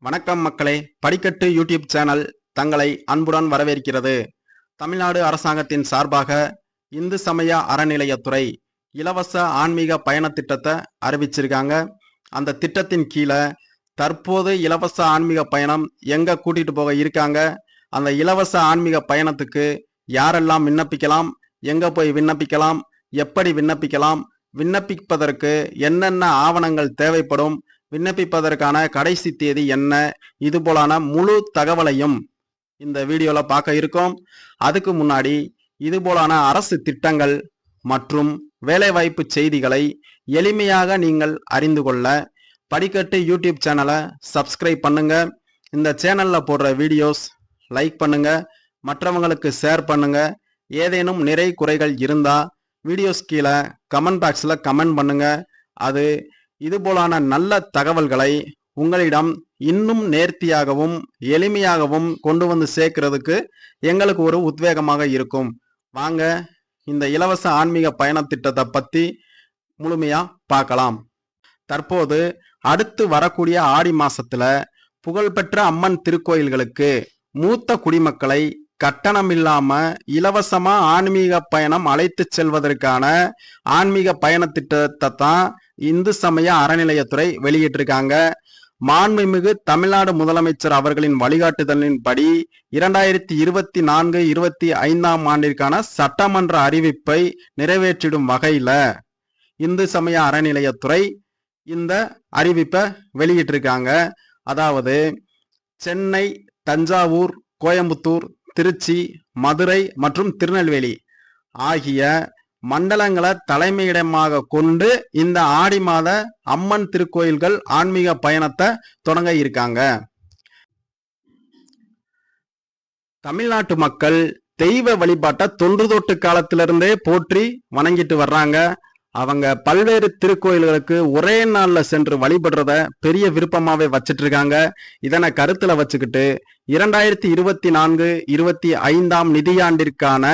வணக்கம் மக்களே. படிக்கட்டு யூடியூப் சேனல் தங்களை அன்புடன் வரவேற்கிறது. தமிழ்நாடு அரசாங்கத்தின் சார்பாக இந்து சமய அறநிலையத்துறை இலவச ஆன்மீக பயண திட்டத்தை அறிவிச்சிருக்காங்க. அந்த திட்டத்தின் கீழே தற்போது இலவச ஆன்மீக பயணம் எங்க கூட்டிட்டு போக இருக்காங்க? அந்த இலவச ஆன்மீக பயணத்துக்கு யாரெல்லாம் விண்ணப்பிக்கலாம்? எங்க போய் விண்ணப்பிக்கலாம்? எப்படி விண்ணப்பிக்கலாம்? விண்ணப்பிப்பதற்கு என்னென்ன ஆவணங்கள் தேவைப்படும்? விண்ணப்பிப்பதற்கான கடைசி தேதி என்ன? இது போலான முழு தகவலையும் இந்த வீடியோவில் பார்க்க இருக்கோம். அதுக்கு முன்னாடி இது போலான அரசு திட்டங்கள் மற்றும் வேலைவாய்ப்பு செய்திகளை எளிமையாக நீங்கள் அறிந்து கொள்ள படிக்கட்டு யூடியூப் சேனலை சப்ஸ்கிரைப் பண்ணுங்க. இந்த சேனலில் போடுற வீடியோஸ் லைக் பண்ணுங்க. மற்றவங்களுக்கு ஷேர் பண்ணுங்க. ஏதேனும் நிறை குறைகள் இருந்தால் வீடியோஸ் கீழே கமெண்ட் பாக்ஸில் கமெண்ட் பண்ணுங்க. அது இதுபோலான நல்ல தகவல்களை உங்களிடம் இன்னும் நேர்த்தியாகவும் எளிமையாகவும் கொண்டு வந்து சேர்க்கிறதுக்கு எங்களுக்கு ஒரு உத்வேகமாக இருக்கும். வாங்க இந்த இலவச ஆன்மீக பயண திட்டத்தை முழுமையாக பார்க்கலாம். தற்போது அடுத்து வரக்கூடிய ஆடி மாசத்துல புகழ்பெற்ற அம்மன் திருக்கோயில்களுக்கு மூத்த குடிமக்களை கட்டணம் இல்லாம இலவசமா ஆன்மீக பயணம் அழைத்து செல்வதற்கான ஆன்மீக பயண திட்டத்தை தான் இந்து சமய அறநிலையத்துறை வெளியிட்டிருக்காங்க. மாண்புமிகு தமிழ்நாடு முதலமைச்சர் அவர்களின் வழிகாட்டுதலின்படி இரண்டாயிரத்தி இருபத்தி நான்கு இருபத்தி ஐந்தாம் ஆண்டிற்கான சட்டமன்ற அறிவிப்பை நிறைவேற்றிடும் வகையில இந்து சமய அறநிலையத்துறை இந்த அறிவிப்பை வெளியிட்டிருக்காங்க. அதாவது சென்னை தஞ்சாவூர் கோயம்புத்தூர் திருச்சி மதுரை மற்றும் திருநெல்வேலி ஆகிய மண்டலங்களை தலைமையிடமாக கொண்டு இந்த ஆடி மாத அம்மன் திருக்கோயில்கள் ஆன்மீக பயணத்தை தொடங்க இருக்காங்க. தமிழ்நாட்டு மக்கள் தெய்வ வழிபாட்டை தொன்று தொட்டு காலத்திலிருந்தே போற்றி வணங்கிட்டு வர்றாங்க. அவங்க பல்வேறு திருக்கோயில்களுக்கு ஒரே நாள்ல சென்று வழிபடுறத பெரிய விருப்பமாவே வச்சிட்டு இருக்காங்க. இதனை கருத்துல வச்சுக்கிட்டு இரண்டாயிரத்தி இருபத்தி நான்கு இருபத்தி ஐந்தாம் நிதியாண்டிற்கான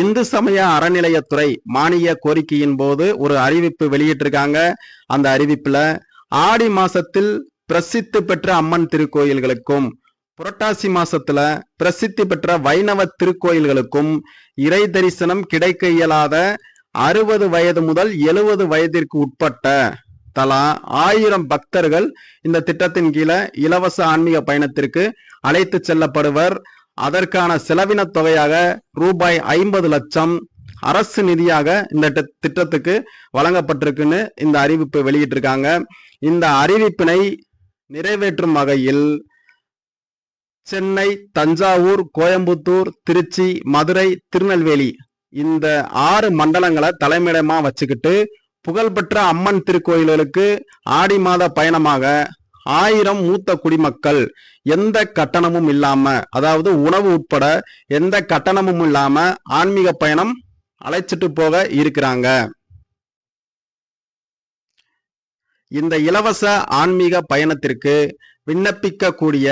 இந்து சமய அறநிலையத்துறை மானிய கோரிக்கையின் போது ஒரு அறிவிப்பு வெளியிட்டிருக்காங்க. அந்த அறிவிப்புல ஆடி மாசத்தில் பிரசித்தி பெற்ற அம்மன் திருக்கோயில்களுக்கும் புரட்டாசி மாசத்துல பிரசித்தி பெற்ற வைணவ திருக்கோயில்களுக்கும் இறை தரிசனம் கிடைக்க இயலாத அறுபது வயது முதல் எழுபது வயதிற்கு உட்பட்ட தலா ஆயிரம் பக்தர்கள் இந்த திட்டத்தின் கீழே இலவச ஆன்மீக பயணத்திற்கு அழைத்து செல்லப்படுவர். அதற்கான செலவின தொகையாக ரூபாய் ஐம்பது லட்சம் அரசு நிதியாக இந்த திட்டத்துக்கு வழங்கப்பட்டிருக்குன்னு இந்த அறிவிப்பு வெளியிட்டிருக்காங்க. இந்த அறிவிப்பினை நிறைவேற்றும் வகையில் சென்னை தஞ்சாவூர் கோயம்புத்தூர் திருச்சி மதுரை திருநெல்வேலி இந்த ஆறு மண்டலங்களை தலைமையிடமா வச்சுக்கிட்டு புகழ்பெற்ற அம்மன் திருக்கோயில்களுக்கு ஆடி மாத பயணமாக ஆயிரம் மூத்த குடிமக்கள் எந்த கட்டணமும் இல்லாம அதாவது உணவு உட்பட எந்த கட்டணமும் இல்லாம ஆன்மீக பயணம் அழைச்சிட்டு போக இருக்கிறாங்க. இந்த இலவச ஆன்மீக பயணத்திற்கு விண்ணப்பிக்க கூடிய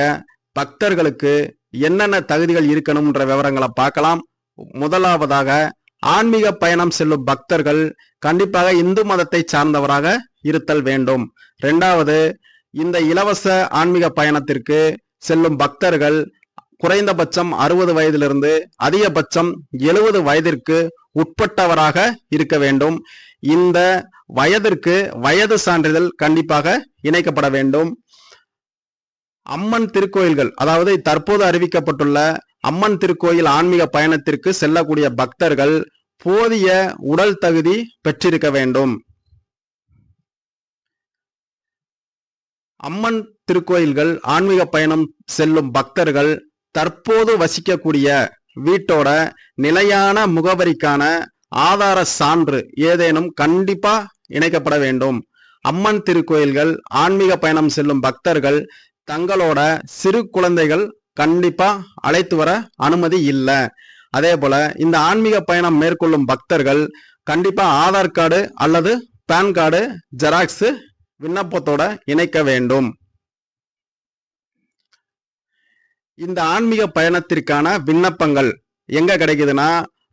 பக்தர்களுக்கு என்னென்ன தகுதிகள் இருக்கணும்ன்ற விவரங்களை பார்க்கலாம். முதலாவதாக ஆன்மீக பயணம் செல்லும் பக்தர்கள் கண்டிப்பாக இந்து மதத்தை சார்ந்தவராக இருத்தல் வேண்டும். இரண்டாவது இந்த இலவச ஆன்மீக பயணத்திற்கு செல்லும் பக்தர்கள் குறைந்தபட்சம் அறுபது வயதிலிருந்து அதிகபட்சம் எழுபது வயதிற்கு உட்பட்டவராக இருக்க வேண்டும். இந்த வயதிற்கு வயது சான்றிதழ் கண்டிப்பாக இணைக்கப்பட வேண்டும். அம்மன் திருக்கோயில்கள் அதாவது தற்போது அறிவிக்கப்பட்டுள்ள அம்மன் திருக்கோயில் ஆன்மீக பயணத்திற்கு செல்லக்கூடிய பக்தர்கள் போதிய உடல் தகுதி பெற்றிருக்க வேண்டும். அம்மன் திருக்கோயில்கள் ஆன்மீக பயணம் செல்லும் பக்தர்கள் தற்போது வசிக்கக்கூடிய வீட்டோட நிலையான முகவரிக்கான ஆதார சான்று ஏதேனும் கண்டிப்பா இணைக்கப்பட வேண்டும். அம்மன் திருக்கோயில்கள் ஆன்மீக பயணம் செல்லும் பக்தர்கள் தங்களோட சிறு குழந்தைகள் கண்டிப்பா அழைத்து வர அனுமதி இல்லை. அதே போல இந்த ஆன்மீக பயணம் மேற்கொள்ளும் பக்தர்கள் கண்டிப்பா ஆதார் கார்டு அல்லது பேன் கார்டு ஜெராக்ஸ் விண்ணப்பத்தோட இணைக்க வேண்டும். இந்த ஆன்மீக பயணத்திற்கான விண்ணப்பங்கள் எங்க கிடைக்குதுன்னா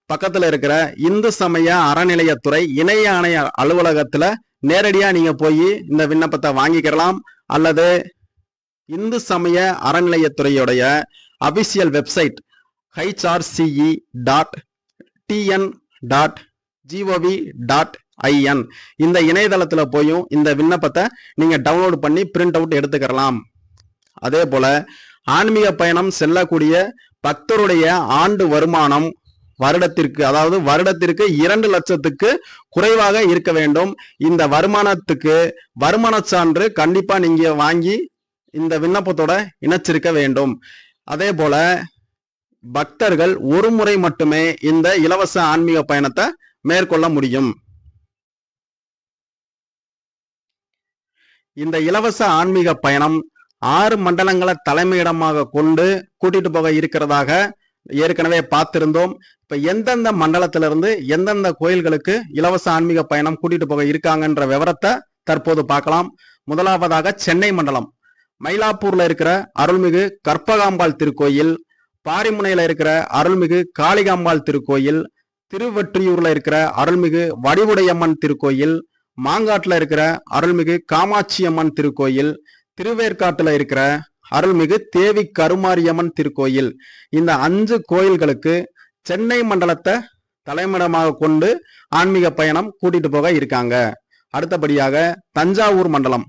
பக்கத்துல இருக்கிற இந்து சமய அறநிலையத்துறை இணைய ஆணைய அலுவலகத்துல நேரடியா நீங்க போய் இந்த விண்ணப்பத்தை வாங்கிக்கலாம் அல்லது இந்து சமய அறநிலையத்துறையுடைய official website HRCE dot TN dot GOV dot IN. இந்த இணையதளத்தில் போயும் இந்த விண்ணப்பத்தை நீங்கள் டவுன்லோட் பண்ணி பிரிண்ட் அவுட் எடுத்துக்கலாம் அதே போல் ஆன்மீக பயணம் செல்லக்கூடிய பக்தருடைய ஆண்டு வருமானம் வருடத்திற்கு அதாவது வருடத்திற்கு இரண்டு லட்சத்துக்கு குறைவாக இருக்க வேண்டும். இந்த வருமானத்துக்கு வருமான சான்று கண்டிப்பா நீங்க வாங்கி இந்த விண்ணப்பத்தோட இணைச்சிருக்க வேண்டும். அதே போல பக்தர்கள் ஒரு முறை மட்டுமே இந்த இலவச ஆன்மீக பயணத்தை மேற்கொள்ள முடியும். இந்த இலவச ஆன்மீக பயணம் ஆறு மண்டலங்களை தலைமையிடமாக கொண்டு கூட்டிட்டு போக இருக்கிறதாக ஏற்கனவே பார்த்திருந்தோம். இப்ப எந்தெந்த மண்டலத்திலிருந்து எந்தெந்த கோயில்களுக்கு இலவச ஆன்மீக பயணம் கூட்டிட்டு போக இருக்காங்கன்ற விவரத்தை தற்போது பார்க்கலாம். முதலாவதாக சென்னை மண்டலம். மயிலாப்பூர்ல இருக்கிற அருள்மிகு கற்பகாம்பாள் திருக்கோயில் பாரிமுனையில இருக்கிற அருள்மிகு காளிகாம்பாள் திருக்கோயில் திருவெற்றியூர்ல இருக்கிற அருள்மிகு வடிவுடையம்மன் திருக்கோயில் மாங்காட்டில் இருக்கிற அருள்மிகு காமாட்சியம்மன் திருக்கோயில் திருவேற்காட்டில் இருக்கிற அருள்மிகு தேவி கருமாரியம்மன் திருக்கோயில். இந்த அஞ்சு கோயில்களுக்கு சென்னை மண்டலத்தை தலைமையிடமாக கொண்டு ஆன்மீக பயணம் கூட்டிட்டு போக இருக்காங்க. அடுத்தபடியாக தஞ்சாவூர் மண்டலம்.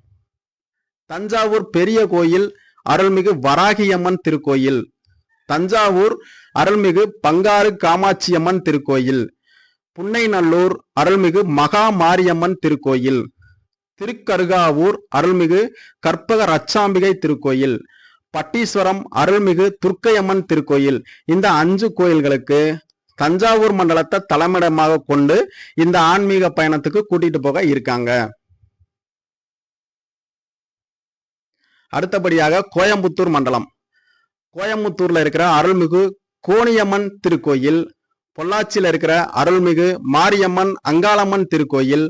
தஞ்சாவூர் பெரிய கோயில் அருள்மிகு வராகியம்மன் திருக்கோயில். தஞ்சாவூர் அருள்மிகு பங்காரு காமாட்சியம்மன் திருக்கோயில். புன்னைநல்லூர் அருள்மிகு மகா மாரியம்மன் திருக்கோயில். திருக்கருகாவூர் அருள்மிகு கற்பக ரச்சாம்பிகை திருக்கோயில். பட்டீஸ்வரம் அருள்மிகு துர்க்கையம்மன் திருக்கோயில். இந்த அஞ்சு கோயில்களுக்கு தஞ்சாவூர் மண்டலத்தை தலைமையிடமாக கொண்டு இந்த ஆன்மீக பயணத்துக்கு கூட்டிட்டு போக இருக்காங்க. அடுத்தபடியாக கோயம்புத்தூர் மண்டலம். கோயம்புத்தூர்ல இருக்கிற அருள்மிகு கோணியம்மன் திருக்கோயில். பொள்ளாச்சியில் இருக்கிற அருள்மிகு மாரியம்மன் அங்காளம்மன் திருக்கோயில்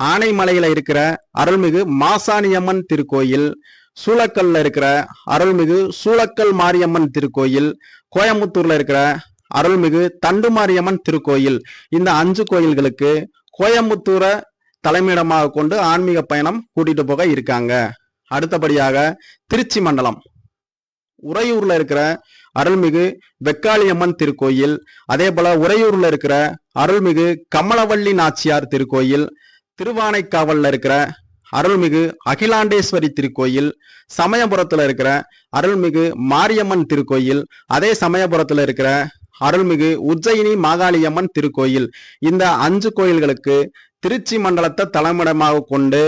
ஆனைமலையில இருக்கிற அருள்மிகு மாசாணியம்மன் திருக்கோயில் சூளக்கல்ல இருக்கிற அருள்மிகு சூளக்கல் மாரியம்மன் திருக்கோயில் கோயம்புத்தூர்ல இருக்கிற அருள்மிகு தண்டுமாரியம்மன் திருக்கோயில். இந்த அஞ்சு கோயில்களுக்கு கோயம்புத்தூரை தலைமையிடமாக கொண்டு ஆன்மீக பயணம் கூட்டிட்டு போக இருக்காங்க. அடுத்தபடியாக திருச்சி மண்டலம். உறையூர்ல இருக்கிற அருள்மிகு வெக்காளியம்மன் திருக்கோயில் அதே போல உறையூர்ல இருக்கிற அருள்மிகு கமலவள்ளி நாச்சியார் திருக்கோயில் திருவானைக்காவல்ல இருக்கிற அருள்மிகு அகிலாண்டேஸ்வரி திருக்கோயில் சமயபுரத்துல இருக்கிற அருள்மிகு மாரியம்மன் திருக்கோயில் அதே சமயபுரத்துல இருக்கிற அருள்மிகு உஜ்ஜயினி மாகாளியம்மன் திருக்கோயில். இந்த அஞ்சு கோயில்களுக்கு திருச்சி மண்டலத்தை தலைமிடமாக கொண்டு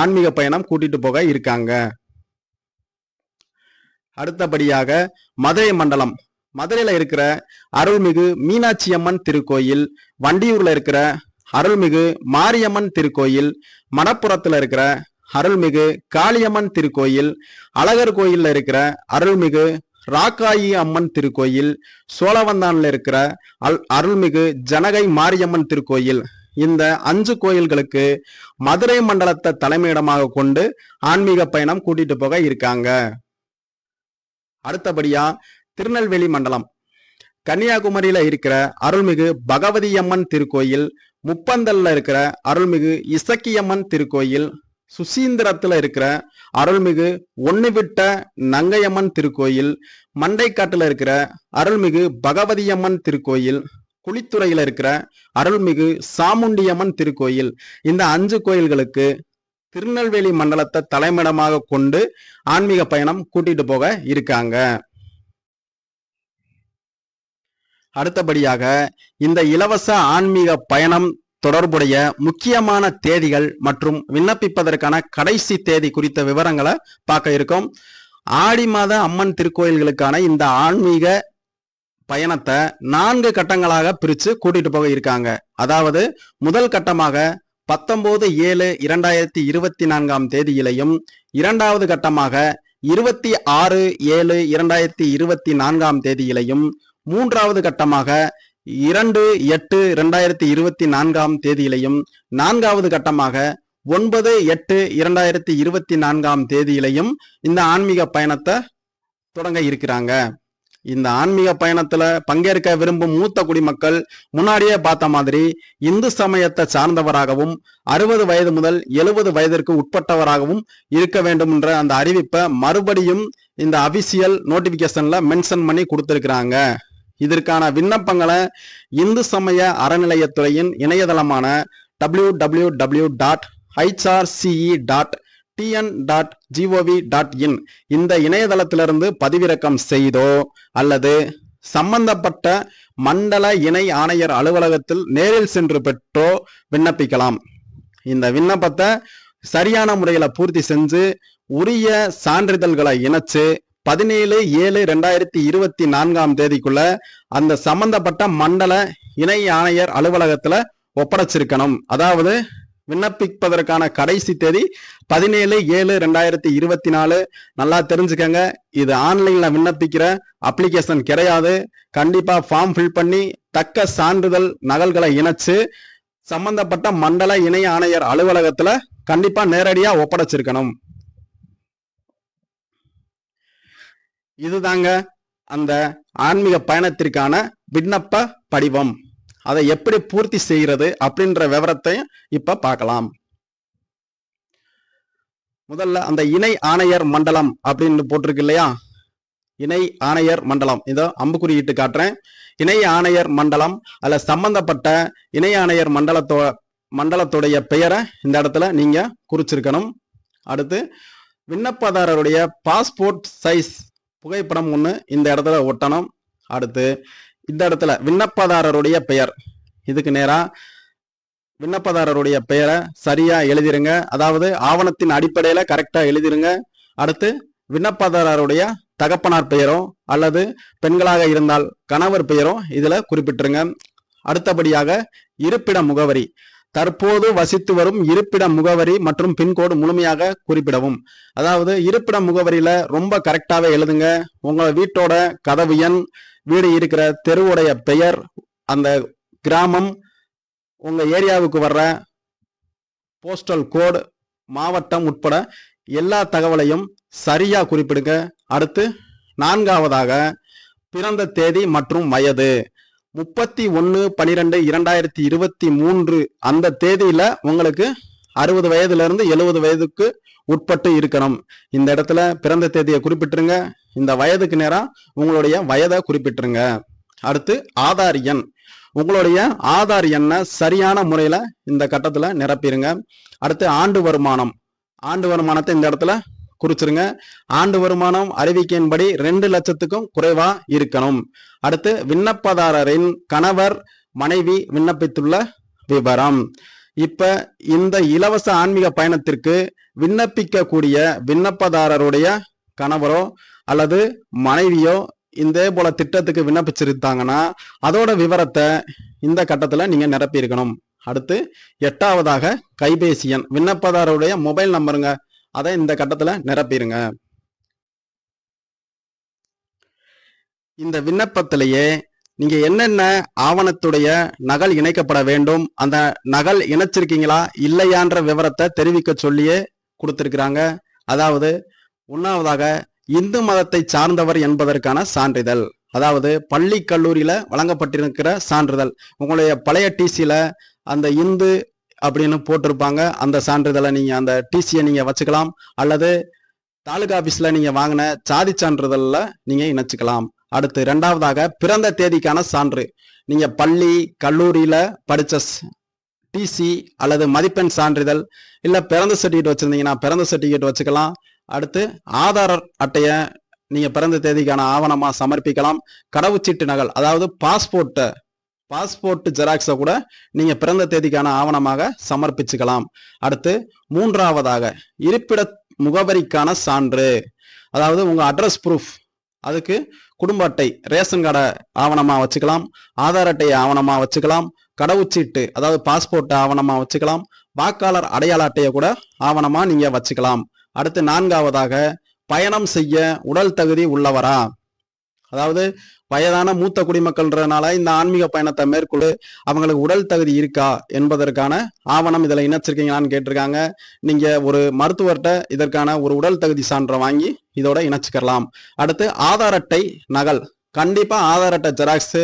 ஆன்மீக பயணம் கூட்டிட்டு போக இருக்காங்க. அடுத்தபடியாக மதுரை மண்டலம். மதுரையில இருக்கிற அருள்மிகு மீனாட்சி அம்மன் திருக்கோயில் வண்டியூர்ல இருக்கிற அருள்மிகு மாரியம்மன் திருக்கோயில் மணப்புறத்துல இருக்கிற அருள்மிகு காளியம்மன் திருக்கோயில் அழகர் கோயில்ல இருக்கிற அருள்மிகு ராக்காயி அம்மன் திருக்கோயில் சோழவந்தான்ல இருக்கிற அல் அருள்மிகு ஜனகை மாரியம்மன் திருக்கோயில். இந்த அஞ்சு கோயில்களுக்கு மதுரை மண்டலத்தை தலைமையிடமாக கொண்டு ஆன்மீக பயணம் கூட்டிட்டு போக இருக்காங்க. அடுத்தபடியா திருநெல்வேலி மண்டலம். கன்னியாகுமரியில இருக்கிற அருள்மிகு பகவதியம்மன் திருக்கோயில் முப்பந்தல்ல இருக்கிற அருள்மிகு இசக்கியம்மன் திருக்கோயில் சுசீந்திரத்துல இருக்கிற அருள்மிகு ஒன்னு விட்ட நங்கையம்மன் திருக்கோயில் மண்டைக்காட்டுல இருக்கிற அருள்மிகு பகவதியம்மன் திருக்கோயில் குளித்துறையில இருக்கிற அருள்மிகு சாமுண்டியம்மன் திருக்கோயில். இந்த அஞ்சு கோயில்களுக்கு திருநெல்வேலி மண்டலத்தை தலைமையிடமாக கொண்டு ஆன்மீக பயணம் கூட்டிட்டு போக இருக்காங்க. அடுத்தபடியாக இந்த இலவச ஆன்மீக பயணம் தொடர்புடைய முக்கியமான தேதிகள் மற்றும் விண்ணப்பிப்பதற்கான கடைசி தேதி குறித்த விவரங்களை பார்க்க இருக்கோம். ஆடி மாத அம்மன் திருக்கோயில்களுக்கான இந்த ஆன்மீக பயணத்தை நான்கு கட்டங்களாக பிரித்து கூட்டிட்டு போக இருக்காங்க. அதாவது முதல் கட்டமாக பத்தொன்பது ஏழு இரண்டாயிரத்தி இருபத்தி நான்காம் தேதியிலையும் இரண்டாவது கட்டமாக இருபத்தி ஆறு ஏழு இரண்டாயிரத்தி இருபத்தி நான்காம் தேதியிலையும் மூன்றாவது கட்டமாக இரண்டு எட்டு இரண்டாயிரத்தி இருபத்தி நான்காம் தேதியிலையும் நான்காவது கட்டமாக ஒன்பது எட்டு இரண்டாயிரத்தி இருபத்தி நான்காம் தேதியிலையும் இந்த ஆன்மீக பயணத்தை தொடங்க இருக்கிறாங்க. இந்த ஆன்மீக பயணத்துல பங்கேற்க விரும்பும் மூத்த குடிமக்கள் முன்னாடியே பார்த்த மாதிரி இந்து சமயத்தை சார்ந்தவராகவும் அறுபது வயது முதல் எழுபது வயதிற்கு உட்பட்டவராகவும் இருக்க வேண்டும் என்ற அந்த அறிவிப்பை மறுபடியும் இந்த அபிஷியல் நோட்டிபிகேஷன்ல மென்ஷன் பண்ணி கொடுத்திருக்கிறாங்க. இதற்கான விண்ணப்பங்களை இந்து சமய அறநிலையத்துறையின் இணையதளமான W W W dot HRCE dot TN dot GOV dot IN இந்த இணையதளத்திலிருந்து பதிவிறக்கம் செய்தோ அல்லது சம்பந்தப்பட்ட மண்டல இணை ஆணையர் அலுவலகத்தில் நேரில் சென்று பெற்றோ விண்ணப்பிக்கலாம். இந்த விண்ணப்பத்தை சரியான முறையில பூர்த்தி செஞ்சு உரிய சான்றிதழ்களை இணைச்சு பதினேழு ஏழு ரெண்டாயிரத்தி இருபத்தி நான்காம் தேதிக்குள்ள அந்த சம்பந்தப்பட்ட மண்டல இணை ஆணையர் அலுவலகத்துல ஒப்படைச்சிருக்கணும். அதாவது விண்ணப்பிப்பதற்கான கடைசி தேதி பதினேழு ஏழு ரெண்டாயிரத்தி இருபத்தி நாலு. நல்லா தெரிஞ்சுக்கங்க. இது ஆன்லைன்ல விண்ணப்பிக்கிற அப்ளிகேஷன் கிடையாது. கண்டிப்பா ஃபார்ம் ஃபில் பண்ணி தக்க சான்றிதழ் நகல்களை இணைச்சு சம்பந்தப்பட்ட மண்டல இணை ஆணையர் அலுவலகத்துல கண்டிப்பா நேரடியா ஒப்படைச்சிருக்கணும். இதுதாங்க அந்த ஆன்மீக பயணத்திற்கான விண்ணப்ப படிவம். அதை எப்படி பூர்த்தி செய்கிறது அப்படின்ற விவரத்தையும் இப்ப பார்க்கலாம். முதல்ல அந்த இணை ஆணையர் மண்டலம் அப்படின்னு போட்டிருக்கு இல்லையா? இணை ஆணையர் மண்டலம். இதோ அம்புக்குறியிட்டு காட்டுறேன். இணை ஆணையர் மண்டலம் அதில் சம்பந்தப்பட்ட இணை ஆணையர் மண்டலத்தோ மண்டலத்துடைய பெயரை இந்த இடத்துல நீங்க குறிச்சிருக்கணும். அடுத்து விண்ணப்பதாரருடைய பாஸ்போர்ட் சைஸ் புகைப்படம் ஒன்று இந்த இடத்துல ஒட்டணும். அடுத்து இந்த இடத்துல விண்ணப்பதாரருடைய பெயர். இதுக்கு நேரா விண்ணப்பதாரருடைய பெயரை சரியா எழுதிருங்க. அதாவது ஆவணத்தின் அடிப்படையில கரெக்டா எழுதிருங்க. அடுத்து விண்ணப்பதாரருடைய தகப்பனார் பெயரோ அல்லது பெண்களாக இருந்தால் கணவர் பெயரோ இதுல குறிப்பிட்டுருங்க. அடுத்தபடியாக இருப்பிட முகவரி. தற்போது வசித்து வரும் இருப்பிட முகவரி மற்றும் பின்கோடு முழுமையாக குறிப்பிடவும். அதாவது இருப்பிட முகவரியில ரொம்ப கரெக்டாவே எழுதுங்க. உங்க வீட்டோட கதவு எண் வீடு இருக்கிற தெருவுடைய பெயர் அந்த கிராமம் உங்க ஏரியாவுக்கு வர்ற போஸ்டல் கோடு மாவட்டம் உட்பட எல்லா தகவலையும் சரியா குறிப்பிடுங்க. அடுத்து நான்காவதாக பிறந்த தேதி மற்றும் வயது. முப்பத்தி ஒன்று பனிரெண்டு இரண்டாயிரத்தி இருபத்தி மூன்று அந்த தேதியில உங்களுக்கு அறுபது வயதுல இருந்து எழுபது வயதுக்கு உட்பட்டு இருக்கணும். இந்த இடத்துல பிறந்த தேதியை குறிப்பிட்டுருங்க. இந்த வயதுக்கு நேரம் உங்களுடைய வயதை குறிப்பிட்டுருங்க. அடுத்து ஆதார் எண். உங்களுடைய ஆதார் எண்ணை சரியான முறையில் இந்த கட்டத்தில் நிரப்பிடுங்க அடுத்து ஆண்டு வருமானம். ஆண்டு வருமானத்தை இந்த இடத்துல குறிச்சிருங்க. ஆண்டு வருமானம் அறிவிக்கையின்படி ரெண்டு லட்சத்துக்கும் குறைவா இருக்கணும். அடுத்து விண்ணப்பதாரரின் கணவர் மனைவி விண்ணப்பித்துள்ள விவரம். இப்ப இந்த இலவச ஆன்மீக பயணத்திற்கு விண்ணப்பிக்கக்கூடிய விண்ணப்பதாரருடைய கணவரோ அல்லது மனைவியோ இதே போல திட்டத்துக்கு விண்ணப்பிச்சிருந்தாங்கன்னா அதோட விவரத்தை இந்த கட்டத்தில் நீங்கள் நிரப்பியிருக்கணும். அடுத்து எட்டாவதாக கைபேசி எண். விண்ணப்பதாரருடைய மொபைல் நம்பருங்க. அதை இந்த கட்டத்தில் நிரப்பிடுங்க இந்த விண்ணப்பத்திலேயே நீங்க என்னென்ன ஆவணத்துடைய நகல் இணைக்கப்பட வேண்டும் அந்த நகல் இணைச்சிருக்கீங்களா இல்லையான்ற விவரத்தை தெரிவிக்க சொல்லியே கொடுத்துருக்குறாங்க. அதாவது ஒன்றாவதாக இந்து மதத்தை சார்ந்தவர் என்பதற்கான சான்றிதழ். அதாவது பள்ளி கல்லூரியில வழங்கப்பட்டிருக்கிற சான்றிதழ். உங்களுடைய பழைய டிசியில அந்த இந்து அப்படின்னு போட்டிருப்பாங்க. அந்த சான்றிதழை நீங்க அந்த டிசியை நீங்க வச்சுக்கலாம். அல்லது தாலுகா ஆபீஸ்ல நீங்க வாங்கின சாதி சான்றிதழ்ல நீங்க இணைச்சுக்கலாம். அடுத்து ரெண்டாவதாக பிறந்த தேதிக்கான சான்று. நீங்க பள்ளி கல்லூரியில படிச்ச டிசி அல்லது மதிப்பெண் சான்றிதழ் இல்ல பிறந்த சர்டிஃபிகேட் வச்சிருந்தீங்கன்னா பிறந்த சர்டிஃபிகேட் வச்சுக்கலாம். அடுத்து ஆதார் அட்டையை நீங்கள் பிறந்த தேதிக்கான ஆவணமாக சமர்ப்பிக்கலாம். கடவுச்சீட்டு நகல் அதாவது பாஸ்போர்ட்டை பாஸ்போர்ட் ஜெராக்ஸை கூட நீங்கள் பிறந்த தேதிக்கான ஆவணமாக சமர்ப்பிச்சுக்கலாம். அடுத்து மூன்றாவதாக இருப்பிட முகவரிக்கான சான்று அதாவது உங்கள் அட்ரஸ் ப்ரூஃப் அதுக்கு குடும்ப அட்டை ரேஷன் கார்டை ஆவணமாக வச்சுக்கலாம் ஆதார் அட்டையை ஆவணமாக வச்சுக்கலாம் கடவுச்சீட்டு அதாவது பாஸ்போர்ட்டை ஆவணமாக வச்சுக்கலாம் வாக்காளர் அடையாள அட்டையை கூட ஆவணமாக நீங்கள் வச்சுக்கலாம். அடுத்து நான்காவதாக பயணம் செய்ய உடல் தகுதி உள்ளவரா? அதாவது வயதான மூத்த குடிமக்கள்ன்றனால இந்த ஆன்மீக பயணத்தை மேற்கொண்டு அவங்களுக்கு உடல் தகுதி இருக்கா என்பதற்கான ஆவணம் இதில் இணைச்சிருக்கீங்களான்னு கேட்டிருக்காங்க. நீங்க ஒரு மருத்துவர்கிட்ட இதற்கான ஒரு உடல் தகுதி சான்றை வாங்கி இதோட இணைச்சிக்கலாம் அடுத்து ஆதார் அட்டை நகல். கண்டிப்பா ஆதார் அட்டை ஜெராக்ஸ்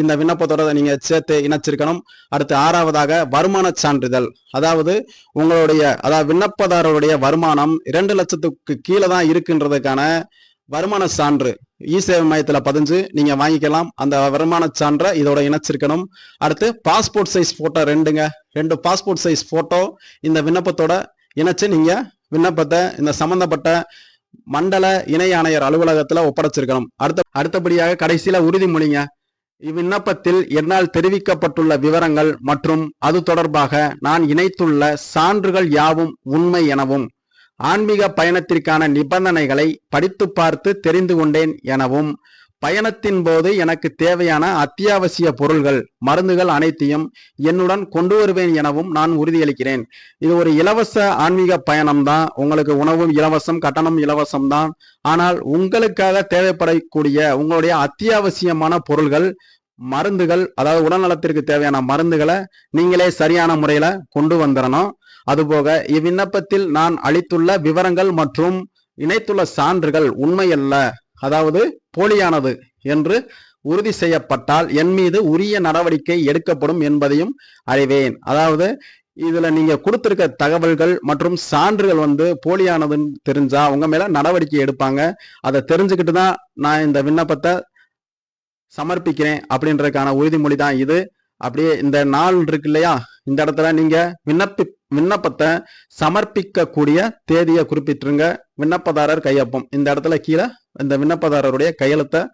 இந்த விண்ணப்பத்தோட நீங்க சேர்த்து இணைச்சிருக்கணும். அடுத்து ஆறாவதாக வருமான சான்றிதழ். அதாவது உங்களுடைய அதாவது விண்ணப்பதாரருடைய வருமானம் இரண்டு லட்சத்துக்கு கீழே தான் இருக்குன்றதுக்கான வருமான சான்று இ சேவை மையத்துல பதிஞ்சு நீங்க வாங்கிக்கலாம். அந்த வருமான சான்றை இதோட இணைச்சிருக்கணும். அடுத்து பாஸ்போர்ட் சைஸ் போட்டோ ரெண்டுங்க. ரெண்டு பாஸ்போர்ட் சைஸ் போட்டோ இந்த விண்ணப்பத்தோட இணைச்சு நீங்க விண்ணப்பத்தை இந்த சம்பந்தப்பட்ட மண்டல இணை ஆணையர் அலுவலகத்துல ஒப்படைச்சிருக்கணும். அடுத்த அடுத்தபடியாக கடைசியில உறுதிமொழிங்க. இவ்விண்ணப்பத்தில் என்னால் தெரிவிக்கப்பட்டுள்ள விவரங்கள் மற்றும் அது தொடர்பாக நான் இணைத்துள்ள சான்றுகள் யாவும் உண்மை எனவும் ஆன்மீக பயணத்திற்கான நிபந்தனைகளை படித்து பார்த்து தெரிந்து கொண்டேன் எனவும் பயணத்தின் போது எனக்கு தேவையான அத்தியாவசிய பொருள்கள் மருந்துகள் அனைத்தையும் என்னுடன் கொண்டு வருவேன் எனவும் நான் உறுதியளிக்கிறேன். இது ஒரு இலவச ஆன்மீக பயணம் தான் உங்களுக்கு உணவும் இலவசம் கட்டணம் இலவசம் தான் ஆனால் உங்களுக்காக தேவைப்படக்கூடிய உங்களுடைய அத்தியாவசியமான பொருள்கள் மருந்துகள் அதாவது உடல்நலத்திற்கு தேவையான மருந்துகளை நீங்களே சரியான முறையில கொண்டு வந்துடணும். அதுபோக இவ்விண்ணப்பத்தில் நான் அளித்துள்ள விவரங்கள் மற்றும் இணைத்துள்ள சான்றுகள் உண்மையல்ல. அதாவது போலியானது என்று உறுதி செய்யப்பட்டால் என் மீது உரிய நடவடிக்கை எடுக்கப்படும் என்பதையும் அறிவேன். அதாவது இதுல நீங்க கொடுத்திருக்க தகவல்கள் மற்றும் சான்றுகள் வந்து போலியானதுன்னு தெரிஞ்சா உங்க மேல நடவடிக்கை எடுப்பாங்க. அதை தெரிஞ்சுக்கிட்டு தான் நான் இந்த விண்ணப்பத்தை சமர்ப்பிக்கிறேன் அப்படின்றதுக்கான உறுதிமொழி தான் இது. அப்படியே இந்த நாள் இருக்கு இல்லையா? இந்த இடத்துல நீங்க விண்ணப்பி விண்ணப்பத்தை சமர்ப்பிக்கக்கூடிய தேதியை குறிப்பிட்டுருங்க. விண்ணப்பதாரர் கையொப்பம். இந்த இடத்துல கீழே இந்த விண்ணப்பதாரருடைய கையெழுத்தை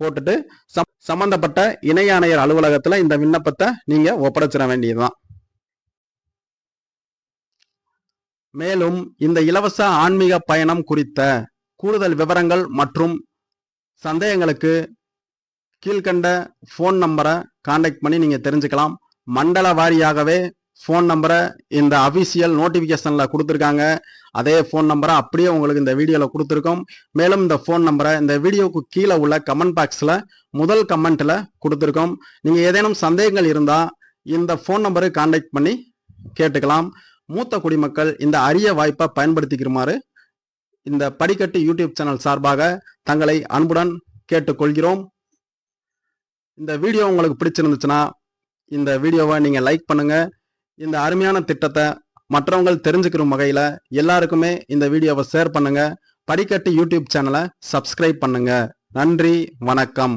போட்டுட்டு சம்- சம்பந்தப்பட்ட இணை ஆணையர் அலுவலகத்துல இந்த விண்ணப்பத்தை நீங்க ஒப்படைச்சிட வேண்டியதுதான். மேலும் இந்த இலவச ஆன்மீக பயணம் குறித்த கூடுதல் விவரங்கள் மற்றும் சந்தேகங்களுக்கு கீழ்கண்ட ஃபோன் நம்பரை காண்டாக்ட் பண்ணி நீங்கள் தெரிஞ்சுக்கலாம். மண்டல வாரியாகவே ஃபோன் நம்பரை இந்த அஃபிஷியல் நோட்டிஃபிகேஷனில் கொடுத்துருக்காங்க. அதே ஃபோன் நம்பரை அப்படியே உங்களுக்கு இந்த வீடியோவில் கொடுத்துருக்கோம். மேலும் இந்த ஃபோன் நம்பரை இந்த வீடியோவுக்கு கீழே உள்ள கமெண்ட் பாக்ஸில் முதல் கமெண்ட்டில் கொடுத்துருக்கோம். நீங்கள் ஏதேனும் சந்தேகங்கள் இருந்தால் இந்த ஃபோன் நம்பரை காண்டாக்ட் பண்ணி கேட்டுக்கலாம். மூத்த குடிமக்கள் இந்த அரிய வாய்ப்பை பயன்படுத்திக்கிறமாறு இந்த படிக்கட்டு யூடியூப் சேனல் சார்பாக தங்களை அன்புடன் கேட்டுக்கொள்கிறோம். இந்த வீடியோ உங்களுக்கு பிடிச்சிருந்துச்சுன்னா இந்த வீடியோவை நீங்கள் லைக் பண்ணுங்கள் இந்த அருமையான திட்டத்தை மற்றவங்க தெரிஞ்சுக்கிற வகையில் எல்லாருக்குமே இந்த வீடியோவை ஷேர் பண்ணுங்க. படிக்கட்டு யூடியூப் சேனலை சப்ஸ்கிரைப் பண்ணுங்க. நன்றி வணக்கம்.